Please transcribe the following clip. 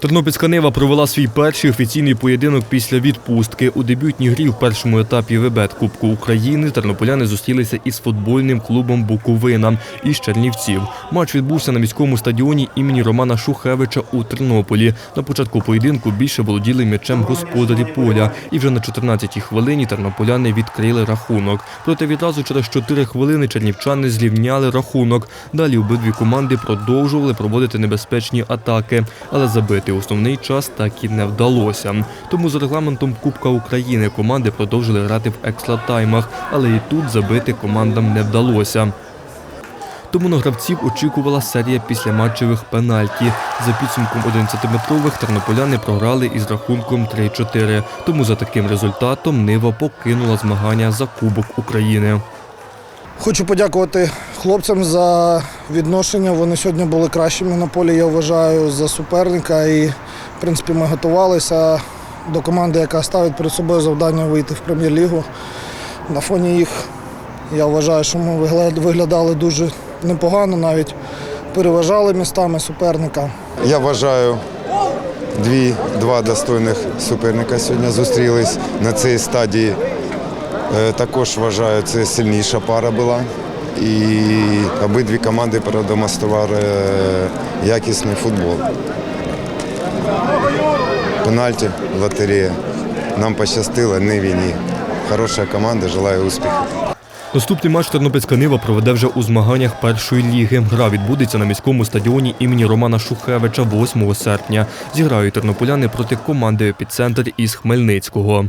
Тернопільська Нива провела свій перший офіційний поєдинок після відпустки. У дебютній грі в першому етапі ВБЕТ Кубку України тернополяни зустрілися із футбольним клубом Буковина із Чернівців. Матч відбувся на міському стадіоні імені Романа Шухевича у Тернополі. На початку поєдинку більше володіли м'ячем господарі поля. І вже на 14-й хвилині тернополяни відкрили рахунок. Проте відразу через 4 хвилини чернівчани зрівняли рахунок. Далі обидві команди продовжували проводити небезпечні атаки, але забити основний час так і не вдалося. Тому за регламентом Кубка України команди продовжили грати в екстратаймах, але і тут забити командам не вдалося. Тому на гравців очікувала серія післяматчевих пенальті. За підсумком 11-метрових тернополяни програли із рахунком 3-4. Тому за таким результатом Нива покинула змагання за Кубок України. Хочу подякувати хлопцям за відношення. Вони сьогодні були кращими на полі, я вважаю, за суперника. І, в принципі, ми готувалися до команди, яка ставить перед собою завдання вийти в прем'єр-лігу. На фоні їх я вважаю, що ми виглядали дуже непогано, навіть переважали містами суперника. Я вважаю, дві, два достойних суперника сьогодні зустрілись на цій стадії. Е, Також вважаю, це сильніша пара була. І обидві команди продемонстрували якісний футбол. Пенальті, лотерея. Нам пощастило, не війні. Хороша команда, желаю успіху. Наступний матч Тернопільська Нива проведе вже у змаганнях першої ліги. Гра відбудеться на міському стадіоні імені Романа Шухевича 8 серпня. Зіграють тернополяни проти команди «Епіцентр» із Хмельницького.